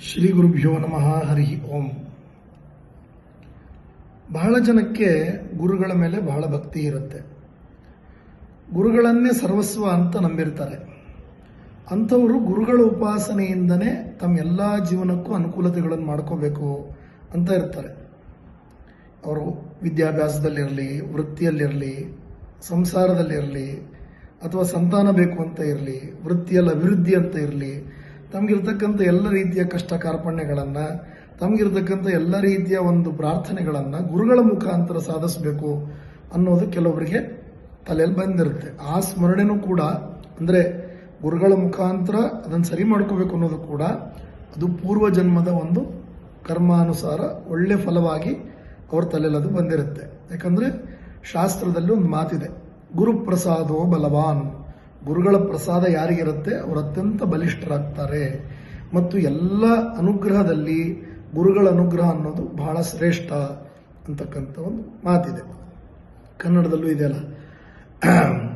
ಶ್ರೀ ಗುರುಭ್ಯೋ ನಮಃ, ಹರಿ ಓಂ. ಬಹಳ ಜನಕ್ಕೆ ಗುರುಗಳ ಮೇಲೆ ಬಹಳ ಭಕ್ತಿ ಇರುತ್ತೆ. ಗುರುಗಳನ್ನೇ ಸರ್ವಸ್ವ ಅಂತ ನಂಬಿರ್ತಾರೆ. ಅಂಥವರು ಗುರುಗಳ ಉಪಾಸನೆಯಿಂದನೇ ತಮ್ಮ ಎಲ್ಲ ಜೀವನಕ್ಕೂ ಅನುಕೂಲತೆಗಳನ್ನು ಮಾಡ್ಕೋಬೇಕು ಅಂತ ಇರ್ತಾರೆ. ಅವರು ವಿದ್ಯಾಭ್ಯಾಸದಲ್ಲಿರಲಿ, ವೃತ್ತಿಯಲ್ಲಿರಲಿ, ಸಂಸಾರದಲ್ಲಿರಲಿ, ಅಥವಾ ಸಂತಾನ ಬೇಕು ಅಂತ ಇರಲಿ, ವೃತ್ತಿಯಲ್ಲಿ ಅಭಿವೃದ್ಧಿ ಅಂತ ಇರಲಿ ತಮಗಿರ್ತಕ್ಕಂಥ ಎಲ್ಲ ರೀತಿಯ ಕಷ್ಟ ಕಾರ್ಪಣ್ಯಗಳನ್ನು, ತಮಗಿರ್ತಕ್ಕಂಥ ಎಲ್ಲ ರೀತಿಯ ಒಂದು ಪ್ರಾರ್ಥನೆಗಳನ್ನು ಗುರುಗಳ ಮುಖಾಂತರ ಸಾಧಿಸಬೇಕು ಅನ್ನೋದು ಕೆಲವರಿಗೆ ತಲೆಯಲ್ಲಿ ಬಂದಿರುತ್ತೆ. ಆ ಸ್ಮರಣೆನೂ ಕೂಡ, ಅಂದರೆ ಗುರುಗಳ ಮುಖಾಂತರ ಅದನ್ನು ಸರಿ ಮಾಡ್ಕೋಬೇಕು ಅನ್ನೋದು ಕೂಡ ಅದು ಪೂರ್ವ ಜನ್ಮದ ಒಂದು ಕರ್ಮಾನುಸಾರ ಒಳ್ಳೆ ಫಲವಾಗಿ ಅವ್ರ ತಲೆಯಲ್ಲಿ ಅದು ಬಂದಿರುತ್ತೆ. ಯಾಕಂದರೆ ಶಾಸ್ತ್ರದಲ್ಲಿ ಒಂದು ಮಾತಿದೆ, ಗುರುಪ್ರಸಾದೋ ಬಲವಾನ್. ಗುರುಗಳ ಪ್ರಸಾದ ಯಾರಿಗಿರುತ್ತೆ? ಅವರು ಅತ್ಯಂತ ಬಲಿಷ್ಠರಾಗ್ತಾರೆ. ಮತ್ತು ಎಲ್ಲ ಅನುಗ್ರಹದಲ್ಲಿ ಗುರುಗಳ ಅನುಗ್ರಹ ಅನ್ನೋದು ಬಹಳ ಶ್ರೇಷ್ಠ ಅಂತಕ್ಕಂಥ ಒಂದು ಮಾತಿದೆ. ಕನ್ನಡದಲ್ಲೂ ಇದೆಯಲ್ಲ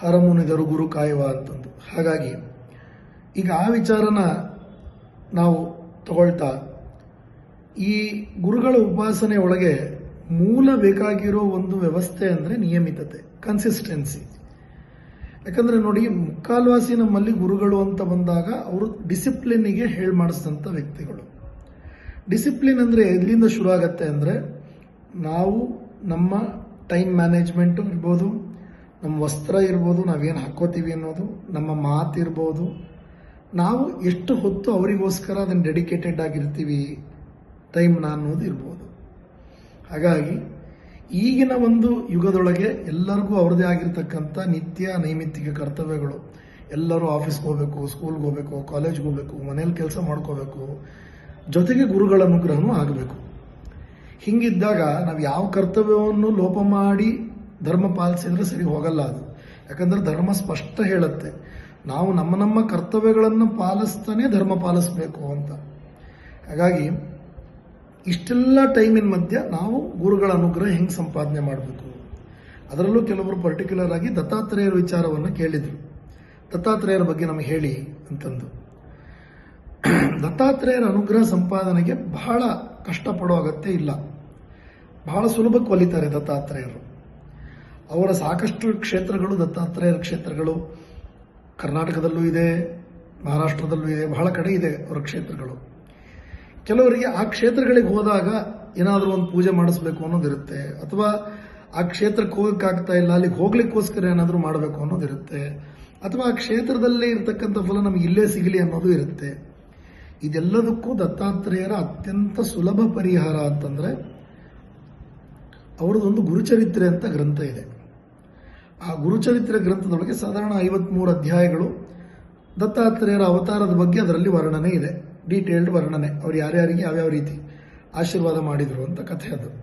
ಹರಮುನಿದರು ಗುರು ಕಾಯುವ ಅಂತಂದು. ಹಾಗಾಗಿ, ಈಗ ಆ ವಿಚಾರನ ನಾವು ತಗೊಳ್ತಾ, ಈ ಗುರುಗಳ ಉಪಾಸನೆ ಒಳಗೆ ಮೂಲ ಬೇಕಾಗಿರೋ ಒಂದು ವ್ಯವಸ್ಥೆ ಅಂದರೆ ನಿಯಮಿತತೆ ಕನ್ಸಿಸ್ಟೆನ್ಸಿ ಯಾಕಂದರೆ ನೋಡಿ, ಮುಕ್ಕಾಲ್ವಾಸಿ ನಮ್ಮಲ್ಲಿ ಗುರುಗಳು ಅಂತ ಬಂದಾಗ ಅವರು ಡಿಸಿಪ್ಲಿನಿಗೆ ಹೇಳಿ ಮಾಡಿಸಿದಂಥ ವ್ಯಕ್ತಿಗಳು. ಡಿಸಿಪ್ಲಿನ್ ಅಂದರೆ ಎಲ್ಲಿಂದ ಶುರು ಆಗುತ್ತೆ ಅಂದರೆ, ನಾವು ನಮ್ಮ ಟೈಮ್ ಮ್ಯಾನೇಜ್ಮೆಂಟು ಇರ್ಬೋದು, ನಮ್ಮ ವಸ್ತ್ರ ಇರ್ಬೋದು, ನಾವೇನು ಹಾಕೋತೀವಿ ಅನ್ನೋದು, ನಮ್ಮ ಮಾತು ಇರ್ಬೋದು. ನಾವು ಎಷ್ಟು ಹೊತ್ತು ಅವರಿಗೋಸ್ಕರ ಅದನ್ನು ಡೆಡಿಕೇಟೆಡ್ ಆಗಿರ್ತೀವಿ, ಟೈಮ್ನ ಅನ್ನೋದು ಇರ್ಬೋದು. ಹಾಗಾಗಿ ಈಗಿನ ಒಂದು ಯುಗದೊಳಗೆ ಎಲ್ಲರಿಗೂ ಅವ್ರದ್ದೇ ಆಗಿರ್ತಕ್ಕಂಥ ನಿತ್ಯ ನೈಮಿತ್ತಿಕ ಕರ್ತವ್ಯಗಳು. ಎಲ್ಲರೂ ಆಫೀಸ್ಗೆ ಹೋಗಬೇಕು ಸ್ಕೂಲ್ಗೆ ಹೋಗಬೇಕು ಕಾಲೇಜ್ಗೆ ಹೋಗಬೇಕು, ಮನೇಲಿ ಕೆಲಸ ಮಾಡ್ಕೋಬೇಕು, ಜೊತೆಗೆ ಗುರುಗಳ ಅನುಗ್ರಹನೂ ಆಗಬೇಕು. ಹಿಂಗಿದ್ದಾಗ ನಾವು ಯಾವ ಕರ್ತವ್ಯವನ್ನು ಲೋಪ ಮಾಡಿ ಧರ್ಮ ಪಾಲಿಸಿದ್ರೆ ಸರಿ ಹೋಗಲ್ಲ ಅದು. ಯಾಕಂದ್ರೆ ಧರ್ಮ ಸ್ಪಷ್ಟ ಹೇಳುತ್ತೆ. ನಾವು ನಮ್ಮ ನಮ್ಮ ಕರ್ತವ್ಯಗಳನ್ನು ಪಾಲಿಸ್ತಾನೆ ಧರ್ಮ ಪಾಲಿಸ್ಬೇಕು ಅಂತ. ಹಾಗಾಗಿ ಇಷ್ಟೆಲ್ಲ ಟೈಮಿನ ಮಧ್ಯೆ ನಾವು ಗುರುಗಳ ಅನುಗ್ರಹ ಹೆಂಗೆ ಸಂಪಾದನೆ ಮಾಡಬೇಕು? ಅದರಲ್ಲೂ ಕೆಲವರು ಪರ್ಟಿಕ್ಯುಲರ್ ಆಗಿ ದತ್ತಾತ್ರೇಯರ ವಿಚಾರವನ್ನು ಕೇಳಿದರು. ದತ್ತಾತ್ರೇಯರ ಬಗ್ಗೆ ನಮಗೆ ಹೇಳಿ ಅಂತಂದು. ದತ್ತಾತ್ರೇಯರ ಅನುಗ್ರಹ ಸಂಪಾದನೆಗೆ ಬಹಳ ಕಷ್ಟಪಡೋ ಅಗತ್ಯ ಇಲ್ಲ. ಬಹಳ ಸುಲಭಕ್ಕೆ ಒಲಿತಾರೆ ದತ್ತಾತ್ರೇಯರು. ಅವರ ಸಾಕಷ್ಟು ಕ್ಷೇತ್ರಗಳು ದತ್ತಾತ್ರೇಯರ ಕ್ಷೇತ್ರಗಳು. ಕರ್ನಾಟಕದಲ್ಲೂ ಇದೆ, ಮಹಾರಾಷ್ಟ್ರದಲ್ಲೂ ಇದೆ, ಬಹಳ ಕಡೆ ಇದೆ ಅವರ ಕ್ಷೇತ್ರಗಳು. ಕೆಲವರಿಗೆ ಆ ಕ್ಷೇತ್ರಗಳಿಗೆ ಹೋದಾಗ ಏನಾದರೂ ಒಂದು ಪೂಜೆ ಮಾಡಿಸ್ಬೇಕು ಅನ್ನೋದಿರುತ್ತೆ ಅಥವಾ ಆ ಕ್ಷೇತ್ರಕ್ಕೆ ಹೋಗೋಕ್ಕಾಗ್ತಾ ಇಲ್ಲ, ಅಲ್ಲಿಗೆ ಹೋಗ್ಲಿಕ್ಕೋಸ್ಕರ ಏನಾದರೂ ಮಾಡಬೇಕು ಅನ್ನೋದಿರುತ್ತೆ ಅಥವಾ ಆ ಕ್ಷೇತ್ರದಲ್ಲೇ ಇರತಕ್ಕಂಥ ಫಲ ನಮಗೆ ಇಲ್ಲೇ ಸಿಗಲಿ ಅನ್ನೋದು ಇರುತ್ತೆ. ಇದೆಲ್ಲದಕ್ಕೂ ದತ್ತಾತ್ರೇಯರ ಅತ್ಯಂತ ಸುಲಭ ಪರಿಹಾರ ಅಂತಂದರೆ ಅವರದೊಂದು ಗುರುಚರಿತ್ರೆ ಅಂತ ಗ್ರಂಥ ಇದೆ. ಆ ಗುರುಚರಿತ್ರೆ ಗ್ರಂಥದೊಳಗೆ ಸಾಧಾರಣ ಐವತ್ಮೂರು ಅಧ್ಯಾಯಗಳು ದತ್ತಾತ್ರೇಯರ ಅವತಾರದ ಬಗ್ಗೆ ಅದರಲ್ಲಿ ವರ್ಣನೆ ಇದೆ. ಡೀಟೇಲ್ಡ್ ವರ್ಣನೆ. ಅವ್ರು ಯಾರ್ಯಾರಿಗೆ ಯಾವ್ಯಾವ ರೀತಿ ಆಶೀರ್ವಾದ ಮಾಡಿದರು ಅಂತ ಕಥೆ ಅದು.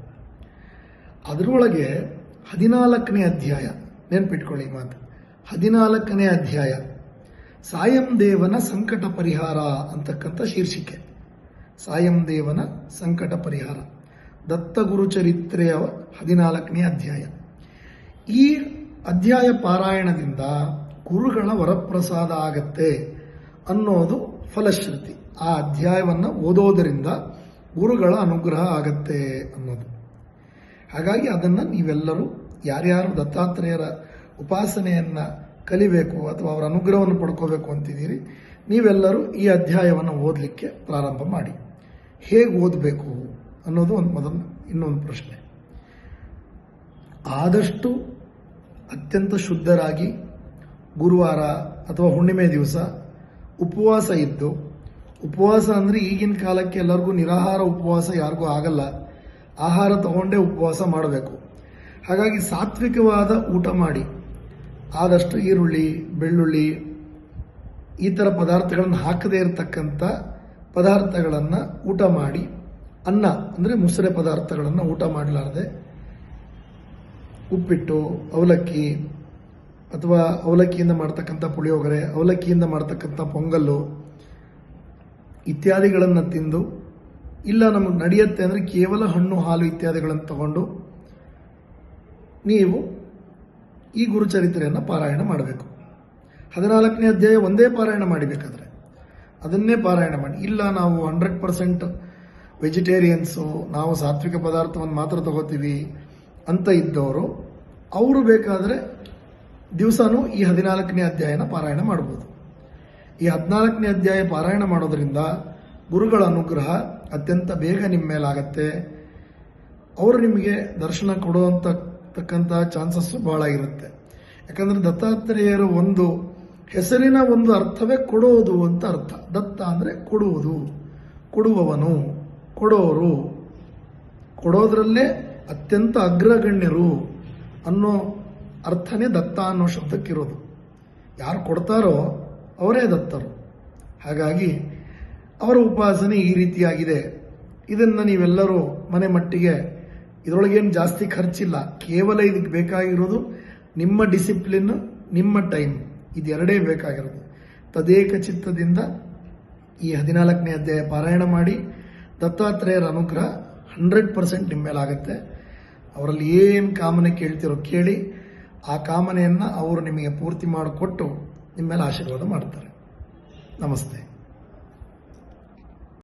ಅದರೊಳಗೆ ಹದಿನಾಲ್ಕನೇ ಅಧ್ಯಾಯ. ನೆನ್ಪಿಟ್ಕೊಳ್ಳಿ ಮಾತು. ಹದಿನಾಲ್ಕನೇ ಅಧ್ಯಾಯ. ಸಾಯಂ ದೇವನ ಸಂಕಟ ಪರಿಹಾರ ಅಂತಕ್ಕಂಥ ಶೀರ್ಷಿಕೆ. ಸಾಯಂ ದೇವನ ಸಂಕಟ ಪರಿಹಾರ. ದತ್ತಗುರು ಚರಿತ್ರೆಯ ಹದಿನಾಲ್ಕನೇ ಅಧ್ಯಾಯ. ಈ ಅಧ್ಯಾಯ ಪಾರಾಯಣದಿಂದ ಗುರುಗಳ ವರಪ್ರಸಾದ ಆಗತ್ತೆ ಅನ್ನೋದು ಫಲಶ್ರುತಿ. ಆ ಅಧ್ಯಾಯವನ್ನು ಓದೋದರಿಂದ ಗುರುಗಳ ಅನುಗ್ರಹ ಆಗತ್ತೆ ಅನ್ನೋದು. ಹಾಗಾಗಿ ಅದನ್ನು ನೀವೆಲ್ಲರೂ ಯಾರ್ಯಾರು ದತ್ತಾತ್ರೇಯರ ಉಪಾಸನೆಯನ್ನು ಕಲಿಬೇಕು ಅಥವಾ ಅವರ ಅನುಗ್ರಹವನ್ನು ಪಡ್ಕೋಬೇಕು ಅಂತಿದ್ದೀರಿ, ನೀವೆಲ್ಲರೂ ಈ ಅಧ್ಯಾಯವನ್ನು ಓದಲಿಕ್ಕೆ ಪ್ರಾರಂಭ ಮಾಡಿ. ಹೇಗೆ ಓದಬೇಕು ಅನ್ನೋದು ಒಂದು ಮೊದಲು ಇನ್ನೊಂದು ಪ್ರಶ್ನೆ. ಆದಷ್ಟು ಅತ್ಯಂತ ಶುದ್ಧರಾಗಿ ಗುರುವಾರ ಅಥವಾ ಹುಣ್ಣಿಮೆ ದಿವಸ ಉಪವಾಸ ಇದ್ದು ಉಪವಾಸ ಅಂದರೆ ಈಗಿನ ಕಾಲಕ್ಕೆ ಎಲ್ಲರಿಗೂ ನಿರಾಹಾರ ಉಪವಾಸ ಯಾರಿಗೂ ಆಗಲ್ಲ. ಆಹಾರ ತಗೊಂಡೇ ಉಪವಾಸ ಮಾಡಬೇಕು. ಹಾಗಾಗಿ ಸಾತ್ವಿಕವಾದ ಊಟ ಮಾಡಿ. ಆದಷ್ಟು ಈರುಳ್ಳಿ, ಬೆಳ್ಳುಳ್ಳಿ, ಈ ಥರ ಪದಾರ್ಥಗಳನ್ನು ಹಾಕದೇ ಇರತಕ್ಕಂಥ ಪದಾರ್ಥಗಳನ್ನು ಊಟ ಮಾಡಿ. ಅನ್ನ ಅಂದರೆ ಮುಸರೆ ಪದಾರ್ಥಗಳನ್ನು ಊಟ ಮಾಡಲಾರದೆ. ಉಪ್ಪಿಟ್ಟು, ಅವಲಕ್ಕಿ, ಅಥವಾ ಅವಲಕ್ಕಿಯಿಂದ ಮಾಡ್ತಕ್ಕಂಥ ಪುಳಿಯೋಗರೆ, ಅವಲಕ್ಕಿಯಿಂದ ಮಾಡ್ತಕ್ಕಂಥ ಪೊಂಗಲ್ಲು ಇತ್ಯಾದಿಗಳನ್ನು ತಿಂದು, ಇಲ್ಲ ನಮಗೆ ನಡೆಯುತ್ತೆ ಅಂದರೆ ಕೇವಲ ಹಣ್ಣು, ಹಾಲು ಇತ್ಯಾದಿಗಳನ್ನು ತಗೊಂಡು ನೀವು ಈ ಗುರುಚರಿತ್ರೆಯನ್ನು ಪಾರಾಯಣ ಮಾಡಬೇಕು. ಹದಿನಾಲ್ಕನೇ ಅಧ್ಯಾಯ ಒಂದೇ ಪಾರಾಯಣ ಮಾಡಬೇಕಾದ್ರೆ ಅದನ್ನೇ ಪಾರಾಯಣ ಮಾಡಿ. ಇಲ್ಲ ನಾವು ಹಂಡ್ರೆಡ್ ಪರ್ಸೆಂಟ್ ವೆಜಿಟೇರಿಯನ್ಸು ನಾವು ಸಾತ್ವಿಕ ಪದಾರ್ಥವನ್ನು ಮಾತ್ರ ತಗೋತೀವಿ ಅಂತ ಇದ್ದವರು, ಅವರು ಬೇಕಾದರೆ ದಿವಸನೂ ಈ ಹದಿನಾಲ್ಕನೇ ಅಧ್ಯಾಯನ ಪಾರಾಯಣ ಮಾಡ್ಬೋದು. ಈ ಹದಿನಾಲ್ಕನೇ ಅಧ್ಯಾಯ ಪಾರಾಯಣ ಮಾಡೋದರಿಂದ ಗುರುಗಳ ಅನುಗ್ರಹ ಅತ್ಯಂತ ಬೇಗ ನಿಮ್ಮ ಮೇಲಾಗತ್ತೆ. ಅವರು ನಿಮಗೆ ದರ್ಶನ ಕೊಡುವಂತ ತಕ್ಕಂಥ ಚಾನ್ಸಸ್ಸು ಭಾಳ ಇರುತ್ತೆ. ಯಾಕಂದರೆ ದತ್ತಾತ್ರೇಯರು ಒಂದು ಹೆಸರಿನ ಒಂದು ಅರ್ಥವೇ ಕೊಡುವುದು ಅಂತ ಅರ್ಥ. ದತ್ತ ಅಂದರೆ ಕೊಡುವುದು, ಕೊಡುವವನು, ಕೊಡೋರು. ಕೊಡೋದ್ರಲ್ಲೇ ಅತ್ಯಂತ ಅಗ್ರಗಣ್ಯರು ಅನ್ನೋ ಅರ್ಥನೇ ದತ್ತ ಅನ್ನೋ ಶಬ್ದಕ್ಕಿರೋದು. ಯಾರು ಕೊಡ್ತಾರೋ ಅವರೇ ದತ್ತರು. ಹಾಗಾಗಿ ಅವರ ಉಪಾಸನೆ ಈ ರೀತಿಯಾಗಿದೆ. ಇದನ್ನು ನೀವೆಲ್ಲರೂ ಮನೆ ಮಟ್ಟಿಗೆ ಇದರೊಳಗೇನು ಜಾಸ್ತಿ ಖರ್ಚಿಲ್ಲ. ಕೇವಲ ಇದಕ್ಕೆ ಬೇಕಾಗಿರೋದು ನಿಮ್ಮ ಡಿಸಿಪ್ಲಿನ್ ನಿಮ್ಮ ಟೈಮ್ ಇದೆರಡೇ ಬೇಕಾಗಿರೋದು. ತದೇಕ ಚಿತ್ತದಿಂದ ಈ ಹದಿನಾಲ್ಕನೇ ಅಧ್ಯಾಯ ಪಾರಾಯಣ ಮಾಡಿ ದತ್ತಾತ್ರೇಯರ ಅನುಗ್ರಹ ಹಂಡ್ರೆಡ್ ಪರ್ಸೆಂಟ್ ನಿಮ್ಮ ಮೇಲಾಗತ್ತೆ. ಅವರಲ್ಲಿ ಏನು ಕಾಮನೆ ಕೇಳ್ತಿರೋ ಕೇಳಿ, ಆ ಕಾಮನೆಯನ್ನು ಅವರು ನಿಮಗೆ ಪೂರ್ತಿ ಮಾಡಿಕೊಟ್ಟು ನಿಮ್ಮ ಆಶೀರ್ವಾದ ಮಾಡ್ತಾರೆ. ನಮಸ್ತೆ.